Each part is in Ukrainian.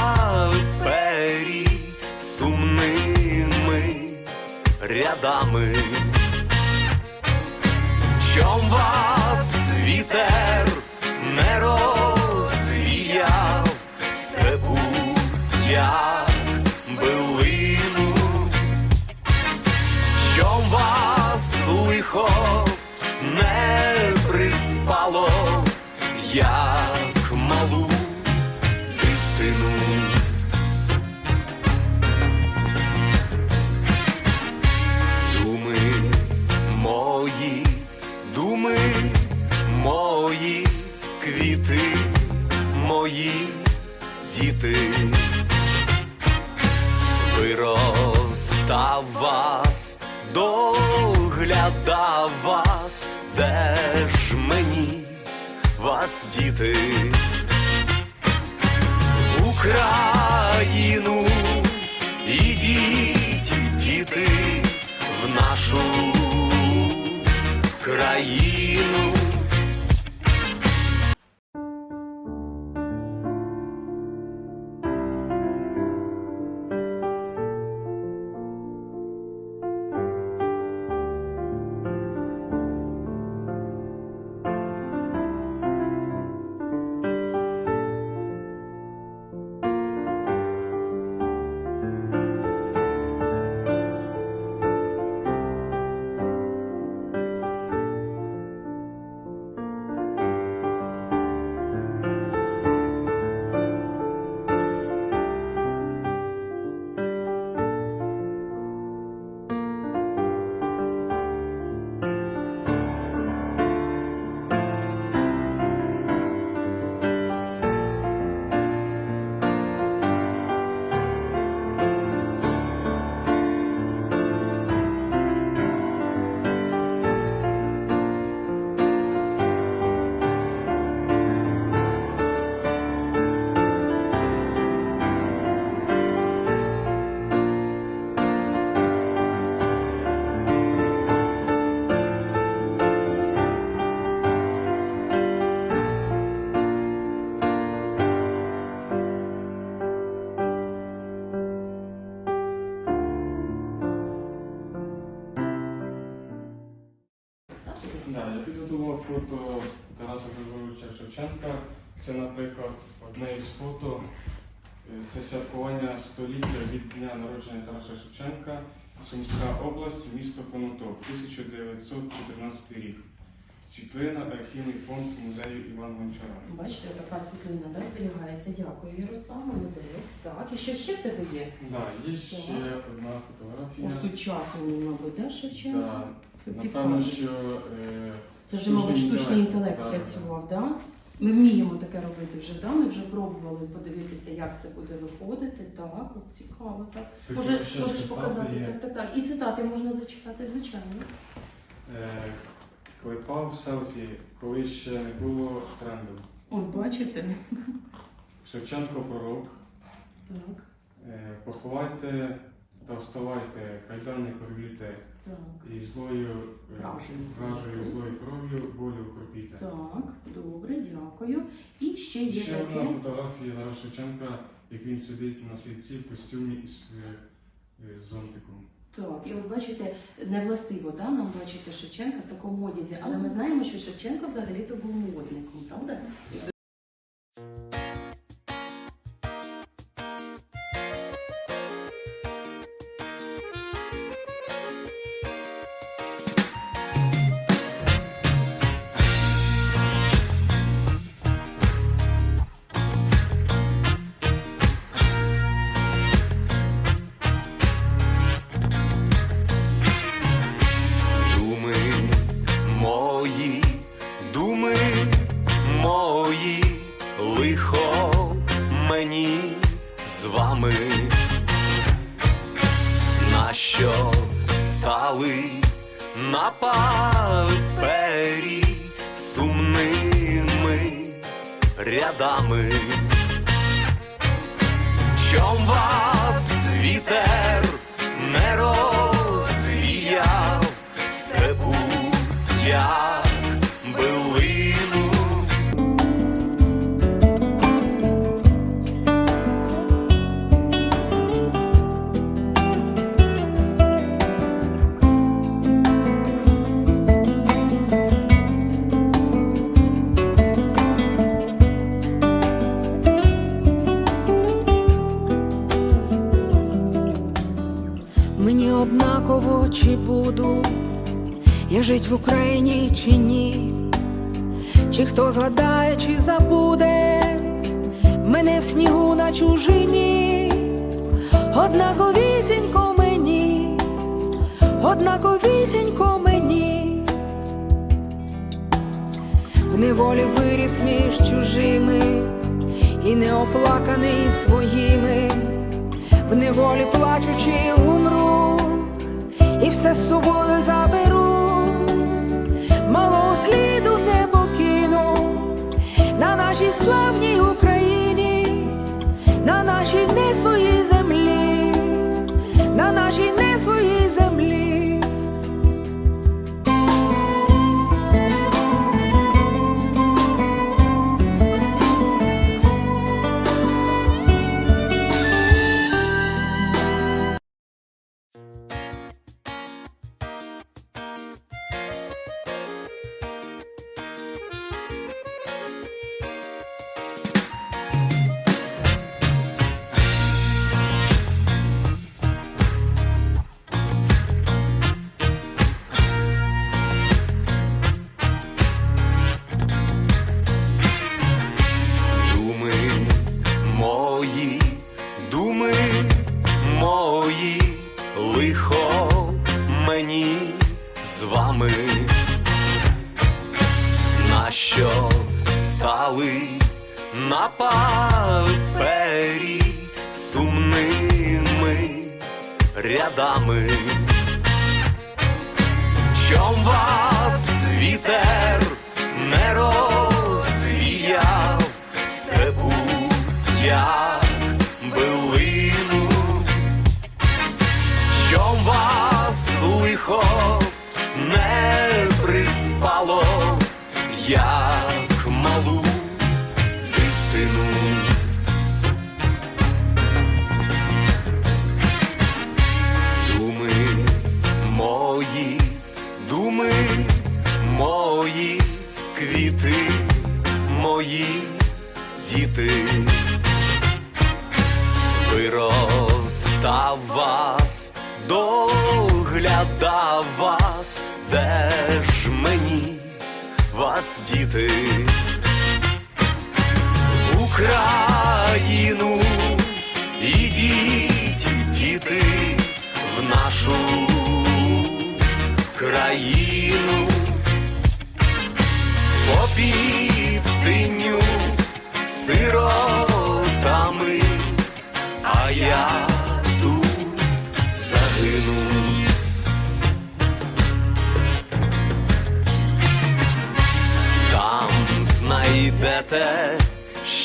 На папері сумними рядами, чом вас вітер не розвіяв? Степу як билину, чом вас лихо не приспало, як квіти мої діти. Виростав вас, доглядав вас, де ж мені вас діти в Україну Це, наприклад, одне із фото. Е, Це святкування століття від дня народження Тараса Шевченка, Сумська область, місто Конотоп, 1914 рік. Світлина, архівний фонд музею Івана Гончара. Бачите, така світлина да, зберігається. Дякую, Ярослав, молодець. Так, і що ще в тебе є? Да, є ще одна фотографія. Осучаснений, мабуть, да, Шевченко? Да, напевно, що е, Це вже, мабуть, штучний штучний інтелект. Да, працював, да? Ми вміємо таке робити вже, да? Ми вже пробували подивитися, як це буде виходити. Так, от цікаво, так. Тут Може, ще можеш цитати показати, є. так, так, так. І цитати можна зачитати, звичайно. Е, клепав селфі, коли ще не було тренду. От, бачите? Шевченко пророк. Так, Е, Поховайте та вставайте, кайдани порвіте, так. і злою е, Вражею злою кров'ю болю кропіте. Так, добре, дякую. І ще є ще одна фотографія Тараса Шевченка, як він сидить на сільці в костюмі із е, е, з зонтиком. Так, і от бачите, не властиво да, нам бачити Шевченка в такому одязі, але ми знаємо, що Шевченко взагалі-то був модником, правда? Рядами. Чи ні, чи хто згадає, чи забуде? Мене в снігу на чужині, однаковісінько мені, однаковісінько мені, в неволі виріс між чужими і не оплаканий своїми. В неволі плачучи умру, і все з собою заберу, на папері сумними рядами. Чом вас вітер доглядав вас, де ж мені вас діти? В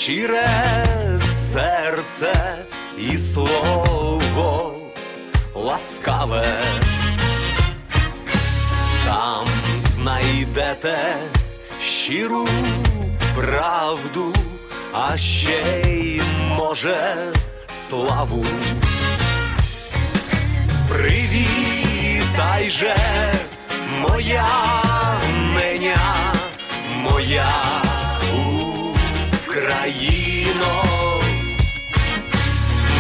щире серце і слово ласкаве. Там знайдете щиру правду, а ще й може славу. Привітай же, моя Україно,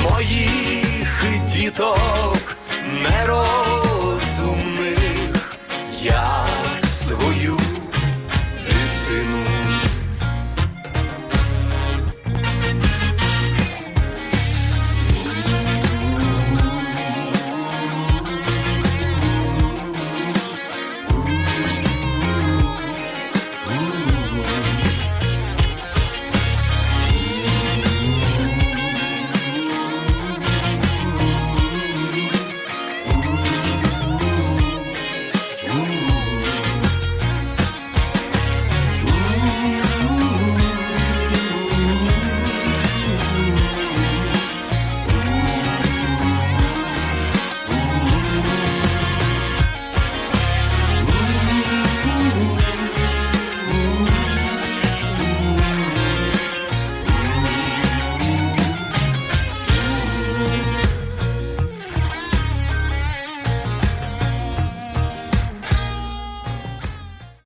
моїх діток не роз.